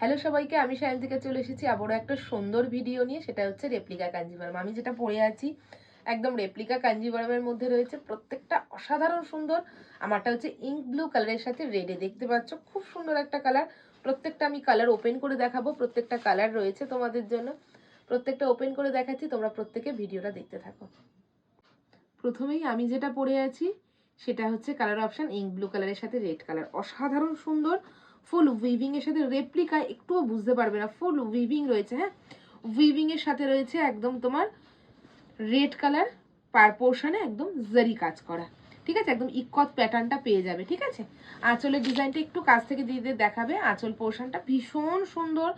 Hello সবাইকে, আমি সায়ন্তিকা চলে এসেছি আবারও একটা সুন্দর ভিডিও নিয়ে, সেটা হচ্ছে রেপ্লিকা কাঞ্জিভারম আমি যেটা পরে আছি, একদম রেপ্লিকা কাঞ্জিভারমের মধ্যে রয়েছে প্রত্যেকটা অসাধারণ সুন্দর। আমারটা হচ্ছে ইঙ্ক ব্লু কালারের সাথে রেডে দেখতে পাচ্ছ, খুব সুন্দর একটা কালার প্রত্যেকটা আমি কালার ওপেন করে দেখাবো, প্রত্যেকটা কালার রয়েছে তোমাদের জন্য। প্রত্যেকটা ওপেন করে দেখাচ্ছি, তোমরা প্রত্যেকে ভিডিওটা দেখতে থাকো। প্রথমেই আমি যেটা পরে আছি, সেটা হচ্ছে কালার অপশান ইঙ্ক ব্লু কালারের সাথে রেড কালার অসাধারণ সুন্দর ফুল উইভিং এর সাথে রেপ্লিকা একটুও বুঝতে পারবে না। ফুল উইভিং রয়েছে হ্যাঁ? উইভিং এর সাথে রয়েছে একদম তোমার রেড কালার পার পোর্শনে একদম জারি কাজ করা। ঠিক আছে? একদম ইকত প্যাটার্নটা পেয়ে যাবে, ঠিক আছে? আঁচলের ডিজাইনটা একটু কাছ থেকে দিদিদের দেখাবে। আঁচল পোর্শনটা ভীষণ সুন্দর।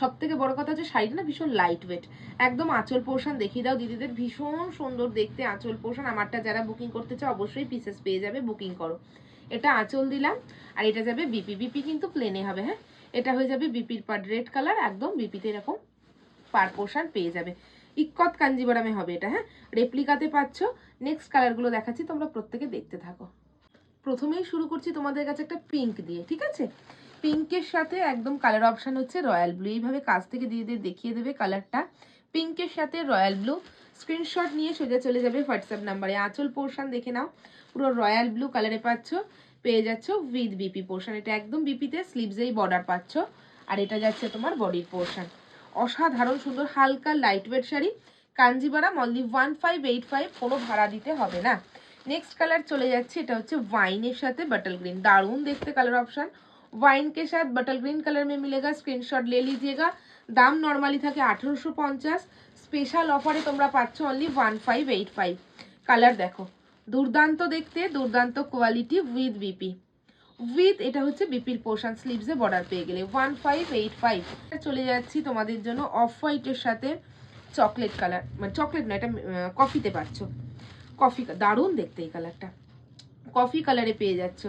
সব থেকে বড় কথা হচ্ছে শাড়িটা না ভীষণ লাইট ওয়েট একদম আঁচল পোর্শন দেখিয়ে দাও দিদিদের। ভীষণ সুন্দর দেখতে আঁচল পোর্শন আমারটা যারা বুকিং করতে চাও অবশ্যই পিসেস পেয়ে যাবে বুকিং করো। এটা আঁচল দিলাম, আর এটা যাবে বিপি। বিপি কিন্তু প্লেনে হবে হ্যাঁ? এটা হয়ে যাবে বিপির পার রেড কালার একদম বিপিতে এরকম পার পোর্শন পেয়ে যাবে। ইক্কত কাঞ্জিবরামে হবে এটা হ্যাঁ? রেপ্লিকাতে পাচ্ছ। নেক্সট কালারগুলো দেখাচ্ছি, তোমরা প্রত্যেকে দেখতে থাকো। প্রথমেই শুরু করছি তোমাদের কাছে একটা পিঙ্ক দিয়ে, ঠিক আছে? পিঙ্কের সাথে একদম কালার অপশান হচ্ছে রয়্যাল ব্লু এইভাবে কাছ থেকে দিয়ে দিয়ে দেখিয়ে দেবে কালারটা পিঙ্কের সাথে রয়্যাল ব্লু স্ক্রিনশট নিয়ে সোজা চলে যাবে হোয়াটসঅ্যাপ নাম্বারে আঁচল পোর্শন দেখে নাও পুরো রয়্যাল ব্লু কালারে পাচ্ছ পেয়ে যাচ্ছ উইথ বিপি পোর্শন এটা একদম বিপিতে স্লিভসেই বর্ডার পাচ্ছ আর এটা যাচ্ছে তোমার বডির পোর্শন অসাধারণ সুন্দর হালকা light weight sari Kanjeevaram only one five eight five কোনো ভাড়া দিতে হবে না নেক্সট কালার চলে যাচ্ছে এটা হচ্ছে ওয়াইনের সাথে বাটল গ্রিন दारुण देखते कलर ऑप्शन वाइन के साथ बटल ग्रीन कलर में मिलेगा स्क्रीनशॉट ले लीजिएगा দাম নর্মালি থাকে আঠেরোশো পঞ্চাশ স্পেশাল অফারে তোমরা পাচ্ছ only one five eight five colour দেখো, দুর্দান্ত দেখতে, দুর্দান্ত কোয়ালিটি উইথ বিপি উইথ এটা হচ্ছে বিপির পোর্শন স্লিভসে বর্ডার পেয়ে গেলে। ওয়ান ফাইভ এইট ফাইভ চলে যাচ্ছি তোমাদের জন্য অফ হোয়াইটের সাথে চকলেট কালার মানে চকলেট না এটা কফিতে পাচ্ছ। কফি দারুণ দেখতে এই কালারটা কফি কালারে পেয়ে যাচ্ছ।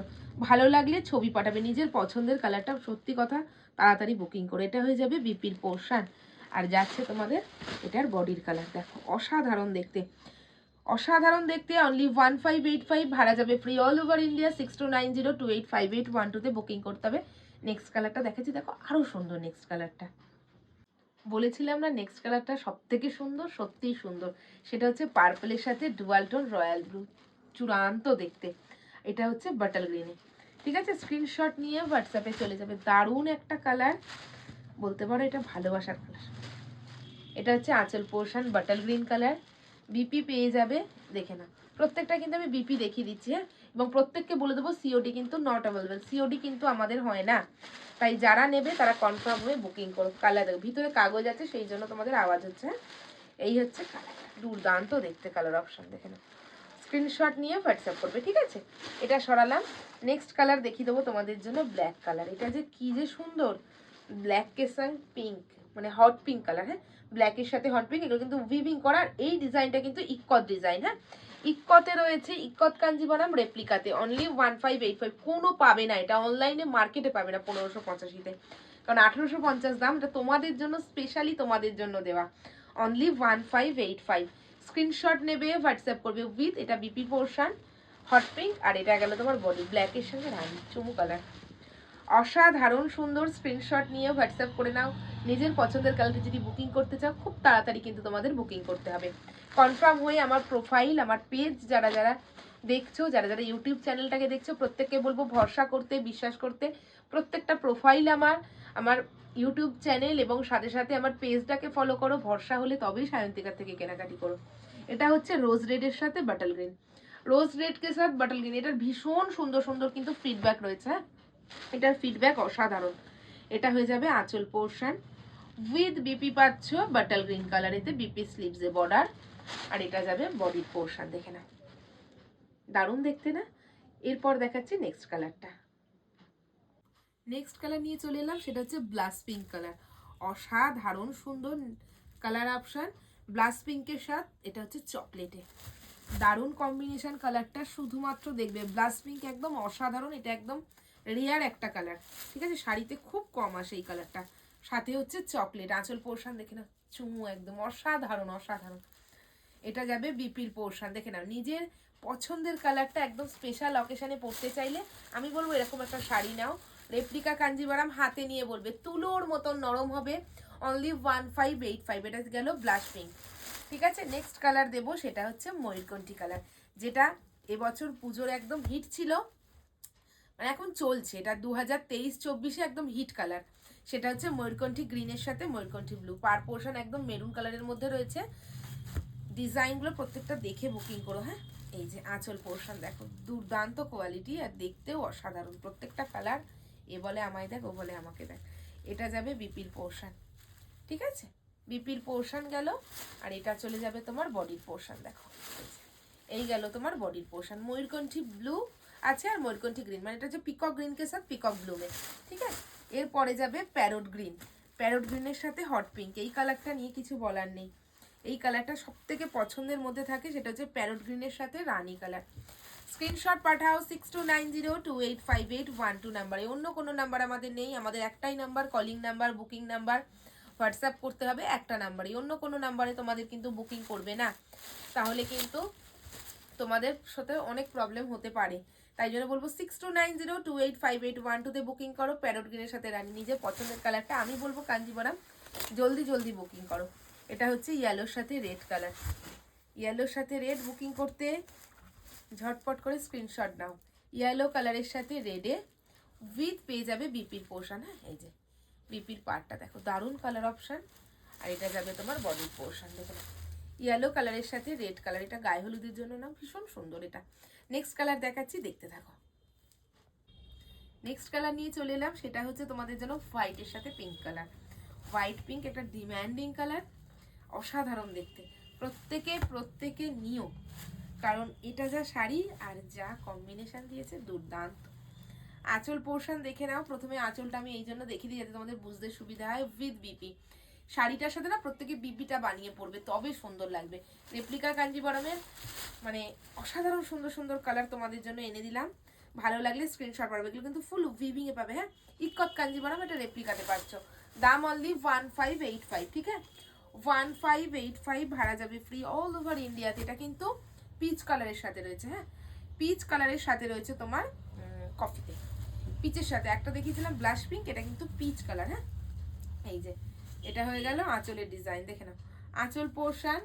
ভালো লাগলে ছবি পাঠাবে। নিজের পছন্দের কালারটা সত্যি কথা, তাড়াতাড়ি বুকিং করে। এটা হয়ে যাবে বিপির পোর্শন আর যাচ্ছে তোমাদের এটার বডির কালার দেখো, অসাধারণ দেখতে। অসাধারণ দেখতে only one five eight five ভাড়া যাবে। Free all over India six two nine zero two eight five eight one টুতে বুকিং করতে হবে। নেক্সট কালারটা দেখেছি দেখো আরও সুন্দর নেক্সট কালারটা বলেছিলাম না নেক্সট কালারটা সব থেকে সুন্দর, সত্যিই সুন্দর। সেটা হচ্ছে পার্পলের সাথে ডুয়াল টোন রয়্যাল ব্লু চূড়ান্ত দেখতে। এটা হচ্ছে বাটল গ্রিনে। ঠিক আছে? স্ক্রিনশট নিয়ে হোয়াটসঅ্যাপে চলে যাবে। দারুণ একটা কালার বলতে পারো এটা ভালোবাসার কালার এটা হচ্ছে আঁচল portion bottle green colour BP পেয়ে যাবে। দেখে না প্রত্যেকটা কিন্তু আমি বিপি দেখিয়ে দিচ্ছি হ্যাঁ? এবং প্রত্যেককে বলে দেবো সিওডি কিন্তু নট অ্যাভেলেবেল সিওডি কিন্তু আমাদের হয় না। তাই যারা নেবে তারা কনফার্ম হয়ে বুকিং করো। কালার দেখো। ভিতরে কাগজ আছে, সেই জন্য তোমাদের আওয়াজ হচ্ছে হ্যাঁ? এই হচ্ছে কালার দুর্দান্ত দেখতে কালার অপশন দেখে নাও। স্ক্রিনশট নিয়ে হোয়াটসঅ্যাপ করবে, ঠিক আছে? এটা সরালাম। নেক্সট কালার দেখিয়ে দেবো তোমাদের জন্য ব্ল্যাক কালার এটা যে কি যে সুন্দর। ব্ল্যাক সঙ্গ পিঙ্ক মানে হট পিঙ্ক কালার হ্যাঁ? ব্ল্যাকের সাথে হট পিঙ্ক এগুলো কিন্তু উইভিং করার এই ডিজাইনটা কিন্তু ইক্কত ডিজাইন হ্যাঁ? ইক্কতে রয়েছে ikkat Kanjivaram রেপ্লিকাতে only one five eight five কোনো পাবে না এটা। অনলাইনে মার্কেটে পাবে না পনেরোশো পঁচাশিতে। কারণ আঠেরোশো পঞ্চাশ দাম। এটা তোমাদের জন্য স্পেশালি তোমাদের জন্য দেওয়া। Only one five eight five screenshot নেবে, হোয়াটসঅ্যাপ করবে উইথ, এটা বিপি পোর্শন, হট পিঙ্ক, আর এটা গেল তোমার বডি ব্ল্যাকের সঙ্গে রানি, চুমু কালার অসাধারণ সুন্দর স্ক্রিনশট নিয়ে হোয়াটসঅ্যাপ করে নাও। নিজের পছন্দের কালারটি যদি বুকিং করতে চাও, খুব তাড়াতাড়ি কিন্তু তোমাদের বুকিং করতে হবে। কনফার্ম হয়ে আমার প্রোফাইল আমার পেজ যারা যারা দেখছ, যারা যারা ইউটিউব চ্যানেলটাকে দেখছ, প্রত্যেককে বলব ভরসা করতে, বিশ্বাস করতে, প্রত্যেকটা প্রোফাইল আমার আমার ইউটিউব চ্যানেল এবং সাথে সাথে আমার পেজটাকে ফলো করো। ভরসা হলে তবেই সায়ন্তিকার থেকে কেনাকাটি করো। এটা হচ্ছে রোজ রেডের সাথে বাটল গ্রিন রোজ রেডকে সাথে বাটল গ্রিন এটার ভীষণ সুন্দর সুন্দর কিন্তু ফিডব্যাক রয়েছে হ্যাঁ? এটার ফিডব্যাক অসাধারণ। এটা হয়ে যাবে আঁচল পোর্শন উইথ বিপি পাচ্ছ বাটল গ্রিন কালার এতে বিপি স্লিভসে বর্ডার আর এটা যাবে বডির পোর্শন দেখে না দারুণ দেখতে না? এরপর দেখাচ্ছি নেক্সট কালারটা নেক্সট কালার নিয়ে চলে এলাম, সেটা হচ্ছে ব্লাস পিঙ্ক কালার অসাধারণ, সুন্দর কালার অপশান ব্লাস পিঙ্কের সাথে, এটা হচ্ছে চকলেটে দারুণ কম্বিনেশন কালারটা শুধুমাত্র দেখবে। ব্লাস পিঙ্ক একদম অসাধারণ, এটা একদম রেয়ার একটা কালার ঠিক আছে? শাড়িতে খুব কম আসে এই কালারটা সাথে হচ্ছে চকলেট আঁচল পোর্শান দেখে না চুমু একদম অসাধারণ অসাধারণ। এটা যাবে বিপির পোর্শান দেখে নাও। নিজের পছন্দের কালারটা একদম স্পেশাল অকেশনে পরতে চাইলে, আমি বলব এরকম একটা শাড়ি নাও। রেপ্লিকা কাঞ্জিবারাম হাতে নিয়ে বলবে, তুলোর মতন নরম হবে। Only one five eight five এটা গেল ব্লাশ পিঙ্ক ঠিক আছে? নেক্সট কালার দেবো, সেটা হচ্ছে ময়ূরকণ্ঠী কালার যেটা এবছর পুজোর একদম হিট ছিল। মানে এখন চলছে, এটা দু হাজার তেইশ চব্বিশে একদম হিট কালার সেটা হচ্ছে ময়ূরকণ্ঠী গ্রিনের সাথে ময়ূরকণ্ঠী ব্লু পার পোর্শন একদম মেরুন কালারের মধ্যে রয়েছে। ডিজাইনগুলো প্রত্যেকটা দেখে বুকিং করো হ্যাঁ? এই যে আঁচল পোর্শন দেখো। দুর্দান্ত কোয়ালিটি আর দেখতেও অসাধারণ। প্রত্যেকটা কালার এ বলে আমায় দেখ, ও বলে আমাকে দেখ। এটা যাবে বিপির পোর্শন ঠিক আছে? বিপির পোর্শন গেল, আর এটা চলে যাবে তোমার বডির পোর্শন দেখো। এই গেল তোমার বডির পোর্শন ময়ূরকণ্ঠী ব্লু আছে আর ময়ূরকণ্ঠী গ্রিন মানে এটা হচ্ছে পিকক গ্রিনকে সাথে, পিকক ব্লু মে ঠিক আছে? এরপরে যাবে প্যারোট গ্রিন। প্যারোট গ্রিনের সাথে হট পিঙ্ক, এই কালারটা নিয়ে কিছু বলার নেই। এই কালারটা সব থেকে পছন্দের মধ্যে থাকে, সেটা হচ্ছে প্যারোট গ্রিনের সাথে রানি কালার। স্ক্রিনশট পাঠাও six two nine zero two eight five eight one two নাম্বারে। অন্য কোনো নাম্বার আমাদের নেই, আমাদের একটাই number calling number booking number WhatsApp করতে হবে একটা নাম্বারে অন্য কোনো নাম্বারে তোমাদের কিন্তু বুকিং করবে না। তাহলে কিন্তু তোমাদের সাথে অনেক প্রবলেম হতে পারে। তাই জন্য বলব six two nine zero two eight five eight one টুতে বুকিং করো প্যারোট গ্রিনের সাথে রানী নিজের পছন্দের কালারটা আমি বলব কাঞ্জিবরাম, জলদি জলদি বুকিং করো। এটা হচ্ছে ইয়েলোর সাথে রেড কালার ইয়েলোর সাথে রেড বুকিং করতে ঝটপট করে স্ক্রিনশট নাও। ইয়েলো কালারের সাথে রেডে উইথ পেয়ে যাবে বিপির পোর্শন হ্যাঁ এই যে বিপির পার্টটা দেখো, দারুণ কালার অপশান আর এটা যাবে তোমার বডির পোর্শন দেখো ইয়েলো কালারের সাথে রেড কালার এটা গায়ে হলুদের জন্য না ভীষণ সুন্দর এটা। নেক্সট কালার দেখাচ্ছি, দেখতে থাকো। নেক্সট কালার নিয়ে চলে এলাম, সেটা হচ্ছে তোমাদের জন্য হোয়াইটের সাথে পিঙ্ক কালার হোয়াইট পিঙ্ক একটা ডিম্যান্ডিং কালার অসাধারণ দেখতে। প্রত্যেকে প্রত্যেকে নিও। কারণ এটা যা শাড়ি আর যা কম্বিনেশন দিয়েছে, দুর্দান্ত। আঁচল পোর্শন দেখে নাও। প্রথমে আঁচলটা আমি এই জন্য দেখিয়ে দিই যাতে তোমাদের বুঝতে সুবিধা হয় উইথ বিপি শাড়িটার সাথে না প্রত্যেকে বিপিটা বানিয়ে পড়বে তবে সুন্দর লাগবে। রেপ্লিকা কাঞ্জিবরমের মানে অসাধারণ সুন্দর সুন্দর কালার তোমাদের জন্য এনে দিলাম। ভালো লাগলে স্ক্রিনশট পাবে এগুলো কিন্তু ফুল এ পাবে হ্যাঁ? ইকত কাঞ্জিবরম এটা রেপ্লিকাতে পাচ্ছ। দাম only one five eight five ঠিক আছে? ওয়ান ফাইভ এইট ফাইভ ভাড়া যাবে ফ্রি অল ওভার ইন্ডিয়াতে এটা কিন্তু পিচ কালারের সাথে রয়েছে হ্যাঁ? পিচ কালারের সাথে রয়েছে তোমার কফিতে পিচের সাথে। একটা দেখিয়েছিলাম ব্লাশ পিঙ্ক এটা কিন্তু পিচ কালার হ্যাঁ? এই যে, এটা হয়ে গেল আঁচলের ডিজাইন দেখে নাও। আঁচল পোর্শন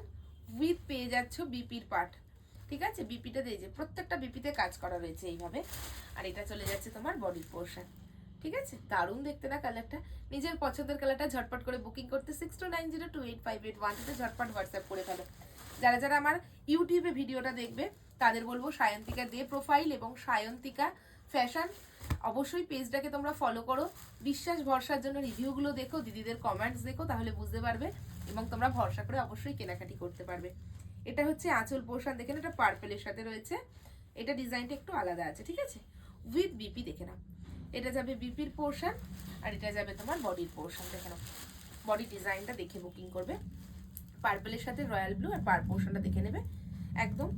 উইথ পেয়ে যাচ্ছ বিপির পার্ট ঠিক আছে? বিপিটা দিয়ে যে, প্রত্যেকটা বিপিতে কাজ করা রয়েছে এইভাবে। আর এটা চলে যাচ্ছে তোমার বডির পোর্শন ঠিক আছে? দারুণ দেখতে না কালারটা নিজের পছন্দের কালারটা ঝটপট করে বুকিং করতে six two nine zero two eight five eight one ঝটপট হোয়াটসঅ্যাপ করে ফেলো। যারা যারা আমার ইউটিউবে ভিডিওটা দেখবে, তাদের বলব সায়ন্তিকা দে প্রোফাইল এবং সায়ন্তিকা ফ্যাশন অবশ্যই পেজটাকে তোমরা ফলো করো। বিশ্বাস ভরসার জন্য রিভিউগুলো দেখো, দিদিদের কমেন্টস দেখো, তাহলে বুঝতে পারবে এবং তোমরা ভরসা করে অবশ্যই কেনাকাটি করতে পারবে। এটা হচ্ছে আঁচল পোর্শন দেখেন এটা পার্পেলের সাথে রয়েছে। এটা ডিজাইনটা একটু আলাদা আছে, ঠিক আছে? উইথ বিপি দেখে নাও। এটা যাবে বিপির পোর্শন আর এটা যাবে তোমার বডির পোর্শন দেখে নাও। বডি ডিজাইনটা দেখে বুকিং করবে। পার্পেলের সাথে রয়্যাল ব্লু আর পার পোর্শনটা দেখে নেবে। একদম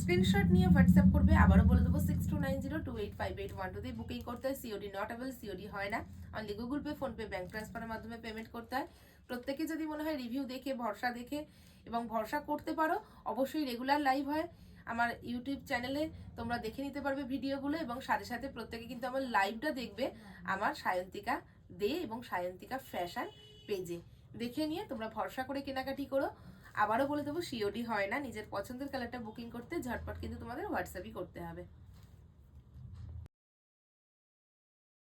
স্ক্রিনশট নিয়ে হোয়াটসঅ্যাপ করবে, আবারও বলে দেবো six two nine zero two eight five eight one টুতে বুকিং করতে হয় সিওডি নট অ্যাভেল সিওডি হয় না। Only Google Pay PhonePe bank ট্রান্সফারের মাধ্যমে পেমেন্ট করতে হয়। প্রত্যেকে যদি মনে হয় রিভিউ দেখে, ভরসা দেখে এবং ভরসা করতে পারো, অবশ্যই রেগুলার লাইভ হয়। আমার ইউটিউব চ্যানেলে তোমরা দেখে নিতে পারবে ভিডিওগুলো এবং সাথে সাথে প্রত্যেকে কিন্তু আমার লাইভটা দেখবে আমার সায়ন্তিকা দে এবং সায়ন্তিকা ফ্যাশন পেজে দেখে নিয়ে তোমরা ভরসা করে কেনাকাটি করো। আবারও বলে দেবো সিওডি হয় না। নিজের পছন্দের কালারটা বুকিং করতে ঝটপট কিন্তু তোমাদের হোয়াটসঅ্যাপই করতে হবে।